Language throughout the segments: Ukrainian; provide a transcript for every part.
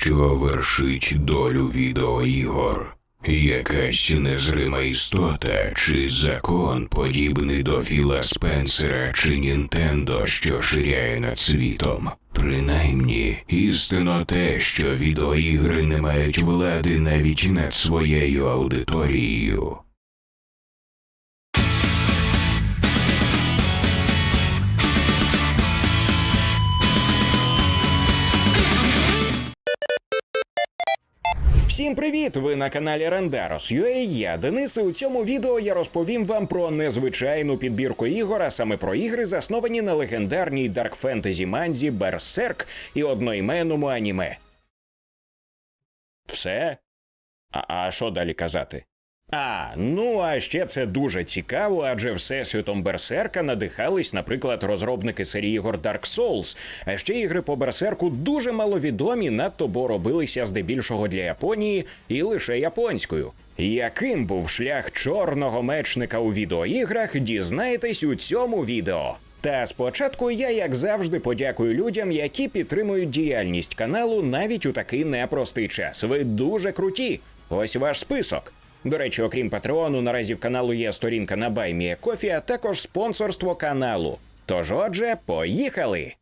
Що вершить долю відеоігор? Якась незрима істота чи закон, подібний до Філа Спенсера чи Нінтендо, що ширяє над світом. Принаймні, істинно те, що відеоігри не мають влади навіть над своєю аудиторією. Всім привіт! Ви на каналі Рендарос. UA, я Денис. І у цьому відео я розповім вам про незвичайну підбірку ігор, а саме про ігри, засновані на легендарній дарк фентезі манзі Берсерк і одноіменному аніме. Все? А що далі казати? А, ну а ще це дуже цікаво, адже всесвітом Берсерка надихались, наприклад, розробники серії ігор Dark Souls. А ще ігри по Берсерку дуже маловідомі, надто бо робилися здебільшого для Японії і лише японською. Яким був шлях чорного мечника у відеоіграх, дізнаєтесь у цьому відео. Та спочатку я, як завжди, подякую людям, які підтримують діяльність каналу навіть у такий непростий час. Ви дуже круті. Ось ваш список. До речі, окрім Патреону, наразі в каналу є сторінка на Баймія Кофі, а також спонсорство каналу. Тож, отже, поїхали!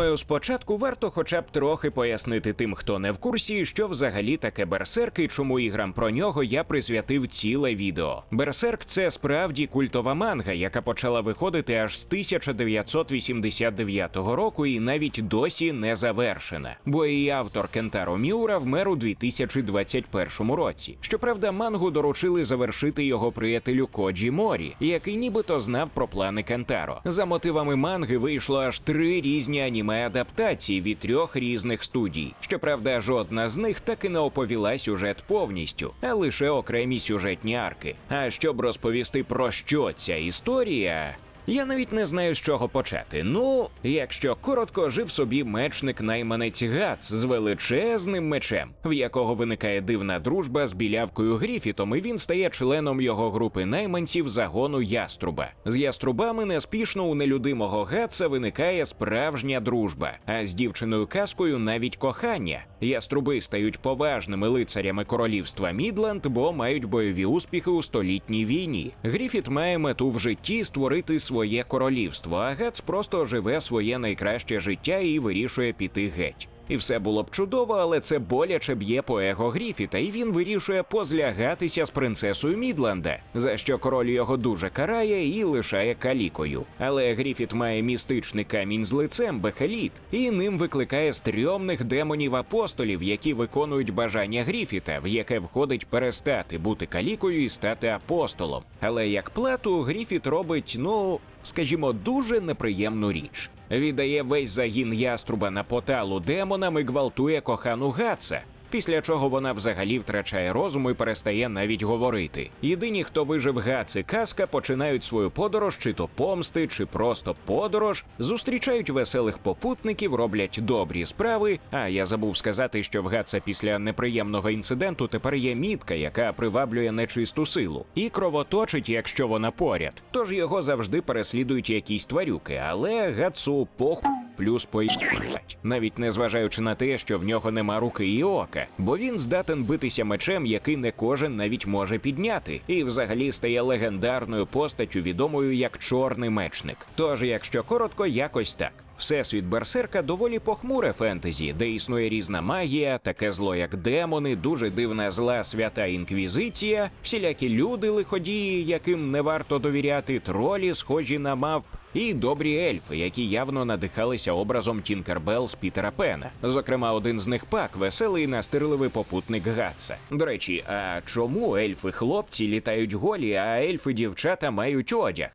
Думаю, спочатку варто хоча б трохи пояснити тим, хто не в курсі, що взагалі таке берсерк і чому іграм про нього я присвятив ціле відео. Берсерк це справді культова манга, яка почала виходити аж з 1989 року і навіть досі не завершена. Бо її автор Кентаро Міура вмер у 2021 році. Щоправда, мангу доручили завершити його приятелю Коджі Морі, який нібито знав про плани Кентаро. За мотивами манги вийшло аж три різні аніме адаптації від трьох різних студій. Щоправда, жодна з них так і не оповіла сюжет повністю, а лише окремі сюжетні арки. А щоб розповісти про що ця історія. Я навіть не знаю, з чого почати. Ну, якщо коротко, жив собі мечник найманець Гац з величезним мечем, в якого виникає дивна дружба з білявкою Гріфітом, і він стає членом його групи найманців загону Яструба. З яструбами неспішно у нелюдимого Гаца виникає справжня дружба, а з дівчиною казкою навіть кохання. Яструби стають поважними лицарями королівства Мідланд, бо мають бойові успіхи у столітній війні. Гріфіт має мету в житті створити своє королівство, а Гец просто живе своє найкраще життя і вирішує піти геть. І все було б чудово, але це боляче б'є по его Гріфіта, і він вирішує позлягатися з принцесою Мідланда, за що король його дуже карає і лишає калікою. Але Гріфіт має містичний камінь з лицем Бехеліт, і ним викликає стрьомних демонів апостолів, які виконують бажання Гріфіта, в яке входить перестати бути калікою і стати апостолом. Але як плату Гріфіт робить, ну скажімо, дуже неприємну річ. Віддає весь загін яструба на поталу демонам і гвалтує кохану Гаца. Після чого вона взагалі втрачає розум і перестає навіть говорити. Єдині, хто вижив Гац і казка, починають свою подорож, чи то помсти, чи просто подорож, зустрічають веселих попутників, роблять добрі справи. А я забув сказати, що в Гаца після неприємного інциденту тепер є мітка, яка приваблює нечисту силу, і кровоточить, якщо вона поряд. Тож його завжди переслідують якісь тварюки, але Гацу похуй плюс поїбать. навіть не зважаючи на те, що в нього нема руки і ока, бо він здатен битися мечем, який не кожен навіть може підняти, і взагалі стає легендарною постаттю, відомою як чорний мечник. Тож, якщо коротко, якось так. Всесвіт Берсерка доволі похмуре фентезі, де існує різна магія, таке зло, як демони, дуже дивна зла свята інквізиція, всілякі люди лиходії, яким не варто довіряти, тролі, схожі на мавп, і добрі ельфи, які явно надихалися образом Тінкербел з Пітера Пена. Зокрема, один з них пак веселий і настирливий попутник Гатса. До речі, а чому ельфи хлопці літають голі, а ельфи дівчата мають одяг?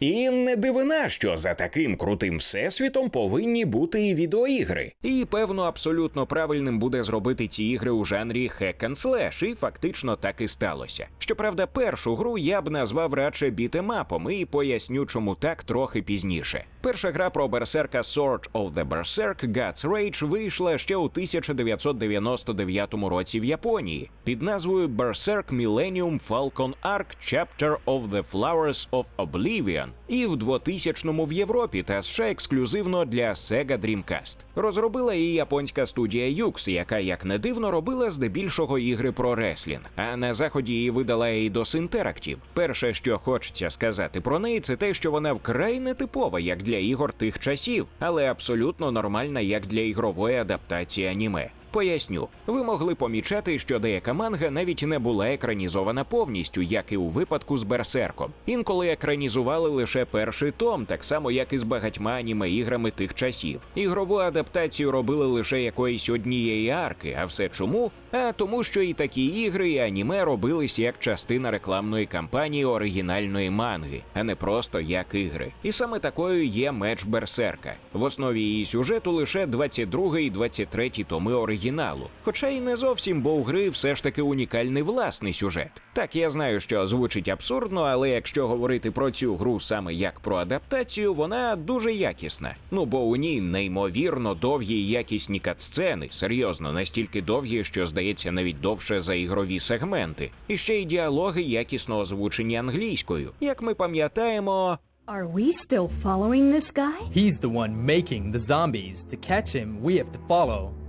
І не дивина, що за таким крутим всесвітом повинні бути і відеоігри. І певно, абсолютно правильним буде зробити ці ігри у жанрі hack and slash, і фактично так і сталося. Щоправда, першу гру я б назвав радше бітемапом і поясню, чому так трохи пізніше. Перша гра про берсерка Sword of the Berserk Guts Rage вийшла ще у 1999 році в Японії під назвою Berserk Millennium Falcon Arc Chapter of the Flowers of Oblivion і в 2000-му в Європі та США ексклюзивно для Sega Dreamcast. Розробила її японська студія Yux, яка, як не дивно, робила здебільшого ігри про реслінг. А на заході її видала Eidos Interactive. Перше, що хочеться сказати про неї, це те, що вона вкрай нетипова, як для ігор тих часів, але абсолютно нормальна як для ігрової адаптації аніме. Поясню, ви могли помічати, що деяка манга навіть не була екранізована повністю, як і у випадку з Берсерком. Інколи екранізували лише перший том, так само як і з багатьма аніме іграми тих часів. Ігрову адаптацію робили лише якоїсь однієї арки. А все чому? А тому, що і такі ігри, і аніме робились як частина рекламної кампанії оригінальної манги, а не просто як ігри. І саме такою є меч Берсерка. В основі її сюжету лише 22 і 23 томи оригіналу. Хоча і не зовсім, бо у гри все ж таки унікальний власний сюжет. Так, я знаю, що звучить абсурдно, але якщо говорити про цю гру саме як про адаптацію, вона дуже якісна. Ну бо у ній неймовірно довгі і якісні катсцени, серйозно, настільки довгі, що здається навіть довше за ігрові сегменти. І ще й діалоги якісно озвучені англійською. Як ми пам'ятаємо, Are we still following this guy? He's the one making the zombies. To catch him, we have to follow.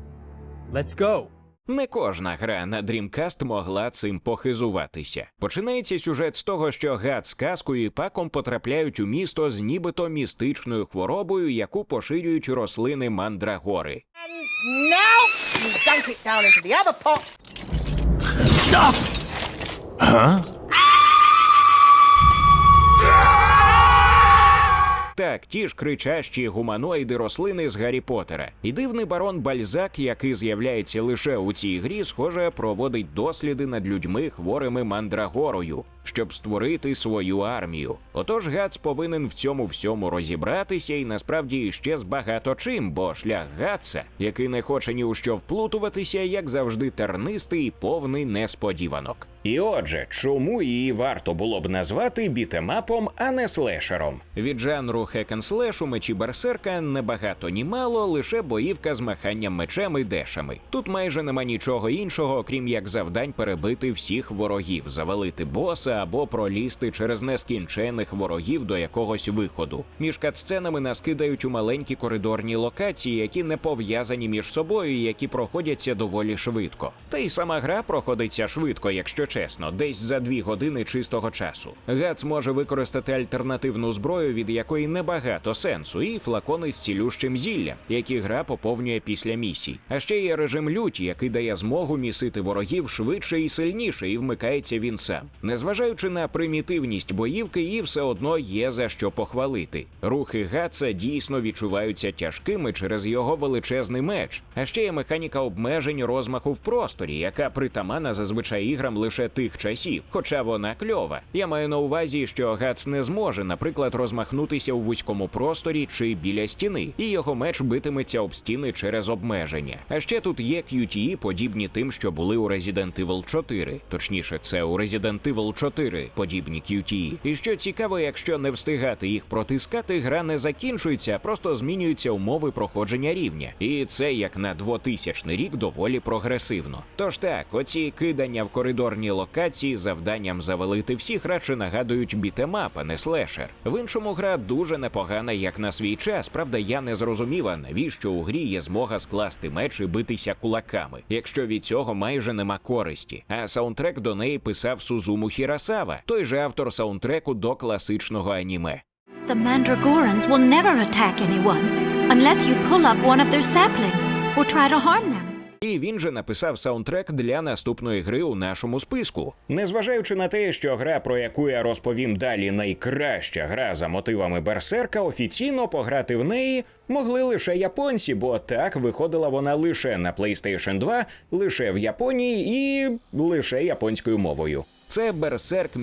Let's go. Не кожна гра на Dreamcast могла цим похизуватися. Починається сюжет з того, що гад з казкою і паком потрапляють у місто з нібито містичною хворобою, яку поширюють рослини мандрагори. Now you Так, ті ж кричащі гуманоїди рослини з Гаррі Поттера. І дивний барон Бальзак, який з'являється лише у цій грі, схоже, проводить досліди над людьми хворими мандрагорою, щоб створити свою армію. Отож, Гац повинен в цьому всьому розібратися і насправді ще з багато чим, бо шлях Гатса, який не хоче ні у що вплутуватися, як завжди, тернистий і повний несподіванок. І отже, чому її варто було б назвати бітемапом, а не слешером? Від жанру хек-н-слеш мечі Берсерка не багато ні мало, лише боївка з маханням мечем і дешами. Тут майже нема нічого іншого, окрім як завдань перебити всіх ворогів, завалити боса або пролізти через нескінчених ворогів до якогось виходу. Між катсценами нас кидають у маленькі коридорні локації, які не пов'язані між собою, і які проходяться доволі швидко. Та й сама гра проходиться швидко, якщо чесно, десь за дві години чистого часу. Гац може використати альтернативну зброю, від якої небагато сенсу, і флакони з цілющим зіллям, які гра поповнює після місій. А ще є режим люті, який дає змогу місити ворогів швидше і сильніше, і вмикається він сам. Незважаючи на примітивність боївки, її все одно є за що похвалити. Рухи Гатса дійсно відчуваються тяжкими через його величезний меч. А ще є механіка обмежень розмаху в просторі, яка притамана зазвичай іграм лише тих часів, хоча вона кльова. Я маю на увазі, що Гац не зможе, наприклад, розмахнутися у вузькому просторі чи біля стіни, і його меч битиметься об стіни через обмеження. А ще тут є QTE, подібні тим, що були у Resident Evil 4. Точніше, це у Resident Evil 4 подібні QTE. І що цікаво, якщо не встигати їх протискати, гра не закінчується, а просто змінюються умови проходження рівня. І це як на 2000 рік доволі прогресивно. Тож так, оці кидання в коридорні локації завданням завалити всіх радше нагадують бітемап, а не слешер. В іншому гра дуже непогана, як на свій час. Правда, я не зрозуміла, навіщо у грі є змога скласти меч і битися кулаками, якщо від цього майже нема користі. А саундтрек до неї писав Сузуму Хірасава, той же автор саундтреку до класичного аніме. The Mandragorans will never attack anyone unless you pull up one of their saplings or try to harm them. І він же написав саундтрек для наступної гри у нашому списку. Незважаючи на те, що гра, про яку я розповім далі, найкраща гра за мотивами Берсерка, офіційно пограти в неї могли лише японці, бо так виходила вона лише на PlayStation 2, лише в Японії і лише японською мовою. Це Берсерк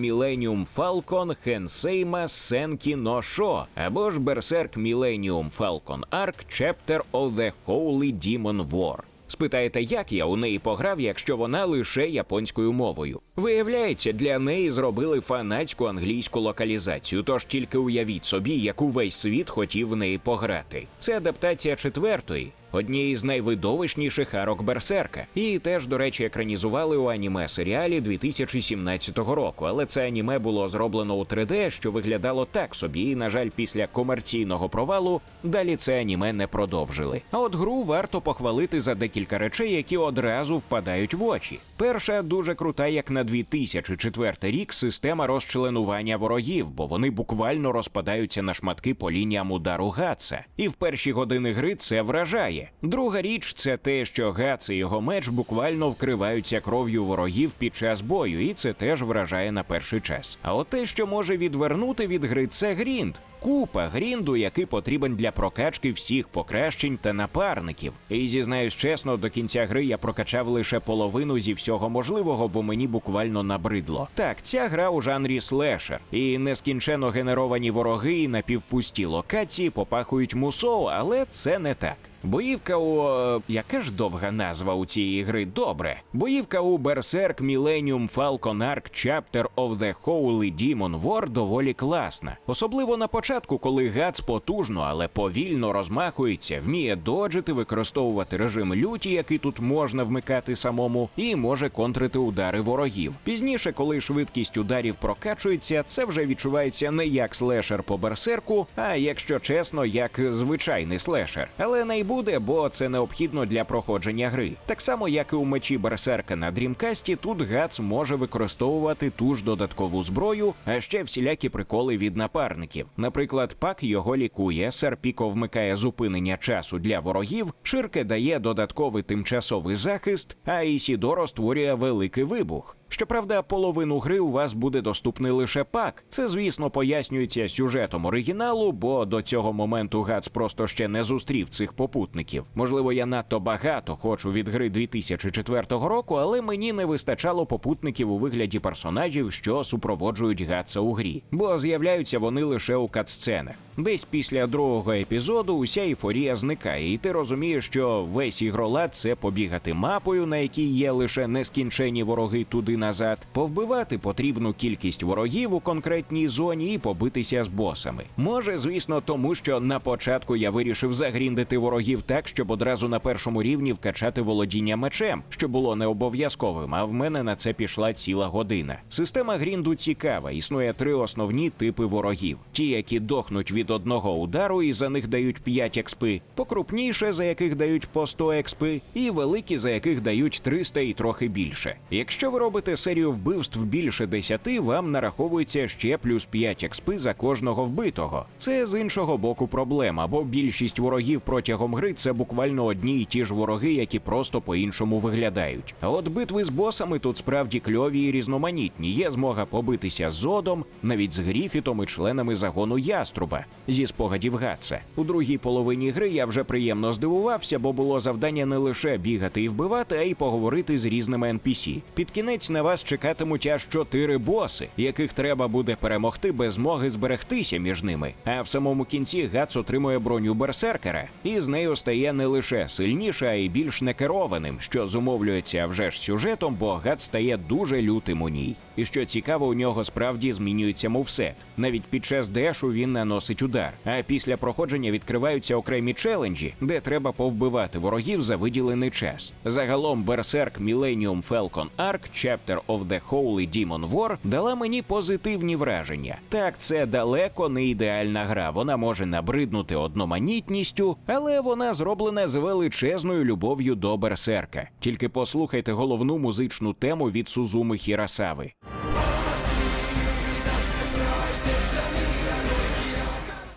Falcon Henseiма Senki no Sho, або ж Берсерк Millennium Falcon Arc Chapter of the Holy Demon War. Спитаєте, як я у неї пограв, якщо вона лише японською мовою? Виявляється, для неї зробили фанатську англійську локалізацію, тож тільки уявіть собі, яку весь світ хотів в неї пограти. Це адаптація четвертої. Однієї з найвидовищніших арок Берсерка. Її теж, до речі, екранізували у аніме серіалі 2017 року, але це аніме було зроблено у 3D, що виглядало так собі, і, на жаль, після комерційного провалу далі це аніме не продовжили. А от гру варто похвалити за декілька речей, які одразу впадають в очі. Перша дуже крута, як на 2004 рік, система розчленування ворогів, бо вони буквально розпадаються на шматки по лініям удару Гатса. І в перші години гри це вражає. Друга річ це те, що Гац і його меч буквально вкриваються кров'ю ворогів під час бою, і це теж вражає на перший час. А от те, що може відвернути від гри, це грінд. Купа грінду, який потрібен для прокачки всіх покращень та напарників. І зізнаюсь чесно, до кінця гри я прокачав лише половину зі всього можливого, бо мені буквально набридло. Так, ця гра у жанрі слешер, і нескінченно генеровані вороги і напівпусті локації попахують мусоу, але це не так. Боївка у е, яка ж довга назва у цієї гри? Добре. Боївка у Berserk Millennium Falcon Arc Chapter of the Holy Demon War доволі класна. Особливо на початку, коли Гац потужно, але повільно розмахується, вміє доджити, використовувати режим люті, який тут можна вмикати самому, і може контрити удари ворогів. Пізніше, коли швидкість ударів прокачується, це вже відчувається не як слешер по берсерку, а якщо чесно, як звичайний слешер. Але й буде, бо це необхідно для проходження гри. Так само, як і у мечі берсерка на дрімкасті, тут Гац може використовувати ту ж додаткову зброю, а ще всілякі приколи від напарників. Наприклад, пак його лікує, Серпіко вмикає зупинення часу для ворогів, Ширке дає додатковий тимчасовий захист, а Ісідоро створює великий вибух. Щоправда, половину гри у вас буде доступний лише пак. Це, звісно, пояснюється сюжетом оригіналу, бо до цього моменту Гац просто ще не зустрів цих попутників. Можливо, я надто багато хочу від гри 2004 року, але мені не вистачало попутників у вигляді персонажів, що супроводжують Гатса у грі, бо з'являються вони лише у катсценах. Десь після другого епізоду уся ейфорія зникає, і ти розумієш, що весь ігролад це побігати мапою, на якій є лише нескінчені вороги туди назад, повбивати потрібну кількість ворогів у конкретній зоні і побитися з босами. Може, звісно, тому що на початку я вирішив загріндити ворогів так, щоб одразу на першому рівні вкачати володіння мечем, що було не обов'язковим, а в мене на це пішла ціла година. Система грінду цікава. Існує три основні типи ворогів: ті, які дохнуть від одного удару і за них дають 5 експи, покрупніше, за яких дають по 100 експи, і великі, за яких дають 300 і трохи більше. Якщо ви робите серію вбивств більше 10, вам нараховується ще плюс 5 експи за кожного вбитого. Це з іншого боку проблема, бо більшість ворогів протягом гри це буквально одні й ті ж вороги, які просто по-іншому виглядають. А от битви з босами тут справді кльові і різноманітні. Є змога побитися з Зодом, навіть з Гріфітом і членами загону Яструба зі спогадів Гатса. У другій половині гри я вже приємно здивувався, бо було завдання не лише бігати і вбивати, а й поговорити з різними NPC. Під кінець на вас чекатимуть аж чотири боси, яких треба буде перемогти без змоги зберегтися між ними. А в самому кінці Гац отримує броню берсеркера, і з нею стає не лише сильніше, а й більш некерованим, що зумовлюється вже ж сюжетом, бо Гац стає дуже лютим у ній. І що цікаво, у нього справді змінюється мовсет. Навіть під час дешу він наносить удар. А після проходження відкриваються окремі челенджі, де треба повбивати ворогів за виділений час. Загалом Berserk Millennium Falcon Arc Chapter of the Holy Demon War дала мені позитивні враження. Так, це далеко не ідеальна гра. Вона може набриднути одноманітністю, але вона зроблена з величезною любов'ю до Берсерка. Тільки послухайте головну музичну тему від Сузуми Хірасави.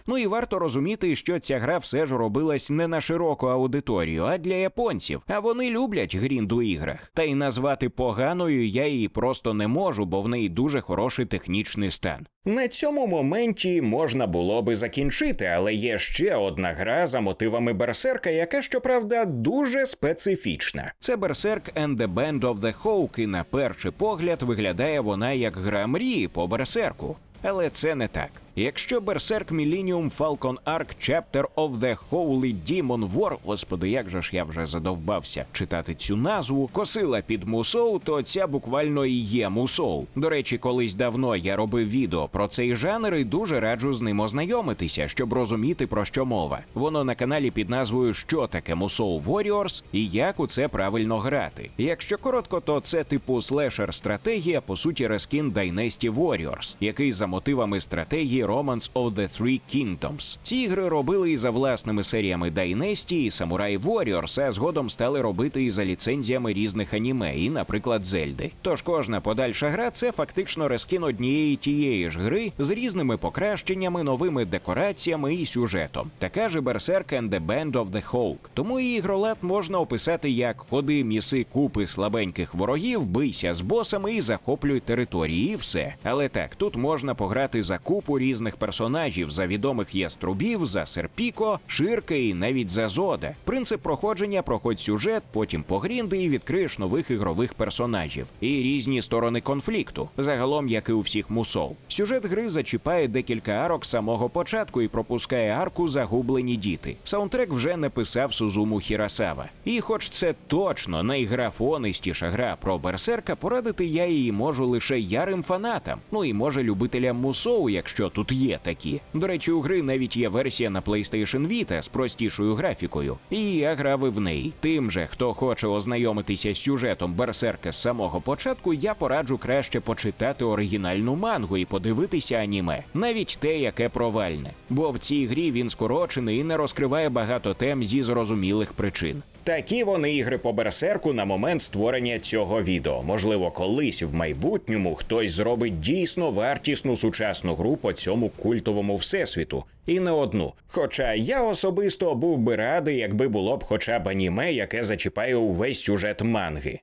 Ну і варто розуміти, що ця гра все ж робилась не на широку аудиторію, а для японців. А вони люблять грінд у іграх. Та й назвати поганою я її просто не можу, бо в неї дуже хороший технічний стан. На цьому моменті можна було би закінчити, але є ще одна гра за мотивами Берсерка, яка щоправда дуже специфічна. Це Berserk and the Band of the Hawk, і на перший погляд виглядає вона як гра мрії по Берсерку. Але це не так. Якщо Berserk Millennium Falcon Arc Chapter of the Holy Demon War, господи, як же ж я вже задовбався читати цю назву, косила під мусоу, то ця буквально і є мусоу. До речі, колись давно я робив відео про цей жанр і дуже раджу з ним ознайомитися, щоб розуміти про що мова. Воно на каналі під назвою Що таке Musou Warriors і як у це правильно грати. Якщо коротко, то це типу слешер стратегія, по суті, рескін Dynasty Warriors, який за мотивами стратегії Romance of the Three Kingdoms. Ці ігри робили і за власними серіями Dynasty і Samurai Warriors, а згодом стали робити і за ліцензіями різних аніме, і, наприклад, Зельди. Тож кожна подальша гра це фактично рескін однієї тієї ж гри з різними покращеннями, новими декораціями і сюжетом. Така же Berserk and the Band of the Hawk. Тому і ігролад можна описати як ходи міси купи слабеньких ворогів, бийся з босами і захоплюй території, і все. Але так, тут можна пограти за купу різних персонажів, за відомих яструбів, за Серпіко, Ширки і навіть за Зода. Принцип проходження проходь сюжет, потім погрінди і відкриєш нових ігрових персонажів і різні сторони конфлікту. Загалом, як і у всіх мусов. Сюжет гри зачіпає декілька арок самого початку і пропускає арку загублені діти. Саундтрек вже не писав Сузуму Хірасава. І, хоч це точно найграфонистіша гра про берсерка, порадити я її можу лише ярим фанатам. Ну і може любителям мусоу, якщо тут є такі. До речі, у гри навіть є версія на PlayStation Vita з простішою графікою, і я грав і в неї. Тим же, хто хоче ознайомитися з сюжетом берсерка з самого початку, я пораджу краще почитати оригінальну мангу і подивитися аніме, навіть те, яке провальне. Бо в цій грі він скорочений і не розкриває багато тем зі зрозумілих причин. Такі вони ігри по берсерку на момент створення цього відео. Можливо, колись в майбутньому хтось зробить дійсно вартісну сучасну гру по цьому культовому всесвіту. І не одну. Хоча я особисто був би радий, якби було б хоча б аніме, яке зачіпає увесь сюжет манги.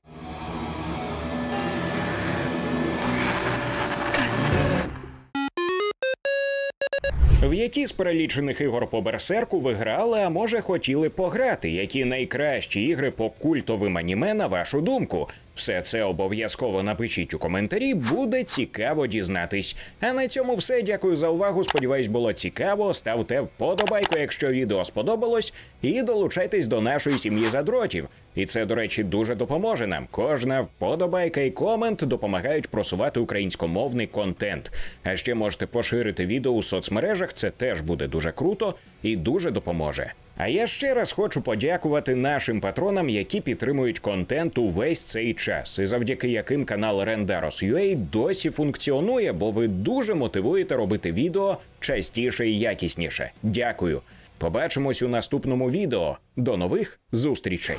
В які з перелічених ігор по берсерку ви грали, а може хотіли пограти? Які найкращі ігри по культовим аніме, на вашу думку? Все це обов'язково напишіть у коментарі, буде цікаво дізнатись. А на цьому все. Дякую за увагу. Сподіваюсь, було цікаво. Ставте вподобайку, якщо відео сподобалось, і долучайтесь до нашої сім'ї задротів. І це, до речі, дуже допоможе нам. Кожна вподобайка і комент допомагають просувати українськомовний контент. А ще можете поширити відео у соцмережах. Це теж буде дуже круто і дуже допоможе. А я ще раз хочу подякувати нашим патронам, які підтримують контент увесь цей час, і завдяки яким канал Rendaros.ua досі функціонує, бо ви дуже мотивуєте робити відео частіше і якісніше. Дякую. Побачимось у наступному відео. До нових зустрічей.